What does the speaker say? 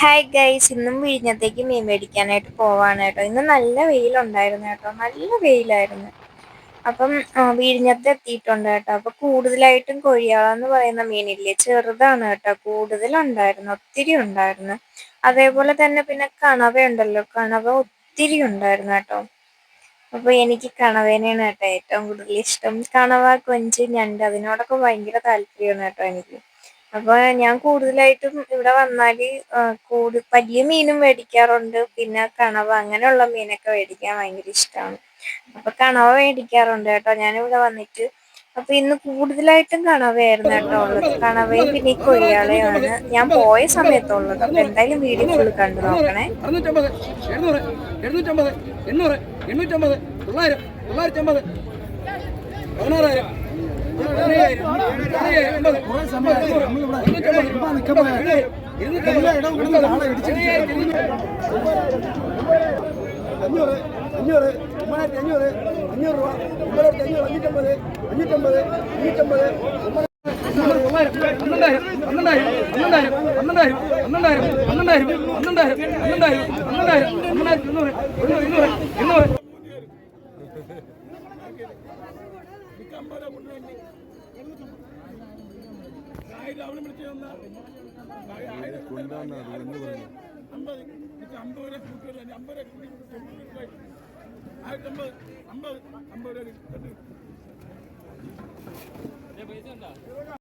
Hi guys ഇന്നും വിഴിഞ്ഞത്തേക്ക് മീൻ മേടിക്കാനായിട്ട് പോവാണ് കേട്ടോ. ഇന്ന് നല്ല വെയിലുണ്ടായിരുന്നു കേട്ടോ. നല്ല വെയിലായിരുന്നു. അപ്പം വിഴിഞ്ഞത്ത് എത്തിയിട്ടുണ്ട് കേട്ടോ. അപ്പം കൂടുതലായിട്ടും കൊഴിയാളെന്ന് പറയുന്ന മീനില്ലേ ചെറുതാണ് കേട്ടോ. കൂടുതലുണ്ടായിരുന്നു ഒത്തിരി ഉണ്ടായിരുന്നു. അതേപോലെ തന്നെ പിന്നെ കണവ ഉണ്ടല്ലോ കണവ ഒത്തിരി ഉണ്ടായിരുന്നു കേട്ടോ. അപ്പൊ എനിക്ക് കണവേനെയാണ് കേട്ടോ ഏറ്റവും കൂടുതൽ ഇഷ്ടം. കണവ കൊഞ്ച് ഞണ്ട് അതിനോടൊക്കെ ഭയങ്കര താല്പര്യമാണ് കേട്ടോ എനിക്ക്. അപ്പൊ ഞാൻ കൂടുതലായിട്ടും ഇവിടെ വന്നാൽ കൂടു വലിയ മീനും മേടിക്കാറുണ്ട്. പിന്നെ കണവ അങ്ങനെയുള്ള മീനൊക്കെ മേടിക്കാൻ ഭയങ്കര ഇഷ്ടമാണ് അപ്പൊ കണവ മേടിക്കാറുണ്ട് കേട്ടോ. ഞാനിവിടെ വന്നിട്ട്. അപ്പൊ ഇന്ന് കൂടുതലായിട്ടും കണവയായിരുന്നു കേട്ടോ ഉള്ളത്. കണവയും പിന്നെ കൊയ്യാളയാണ് ഞാൻ പോയ സമയത്തുള്ളത്. അപ്പൊ എന്തായാലും വീഡിയോ ഫുള്ള് കണ്ടു നോക്കണേ. എണ്ണൂറ്റമ്പത് എണ്ണൂറ് എണ്ണൂറ്റമ്പത് തൊള്ളായിരം തൊള്ളായിരത്തി അമ്പത് പതിനാറായിരം. അഞ്ഞൂറ് അഞ്ഞൂറ് ഒമ്പതിനായിരത്തി അഞ്ഞൂറ് അഞ്ഞൂറ് രൂപ ഒമ്പതിനായിരത്തി അഞ്ഞൂറ് അഞ്ഞൂറ്റമ്പത് അഞ്ഞൂറ്റമ്പത് അഞ്ഞൂറ്റമ്പത് പന്ത്രണ്ടായിരം പന്ത്രണ്ടായിരം പന്ത്രണ്ടായിരം പന്ത്രണ്ടായിരം പന്ത്രണ്ടായിരം പന്ത്രണ്ടായിരം പന്ത്രണ്ടായിരം പന്ത്രണ്ടായിരം പന്ത്രണ്ടായിരം പന്ത്രണ്ടായിരത്തി ഇരുന്നൂറ് ഇരുന്നൂറ് ഇരുന്നൂറ് അമ്പത് അമ്പത് രൂപ കൂട്ടി അമ്പത് രൂപ കൂട്ടി തൊണ്ണൂറ് രൂപ ആയിരത്തി അമ്പത് അമ്പത് അമ്പത് രൂപ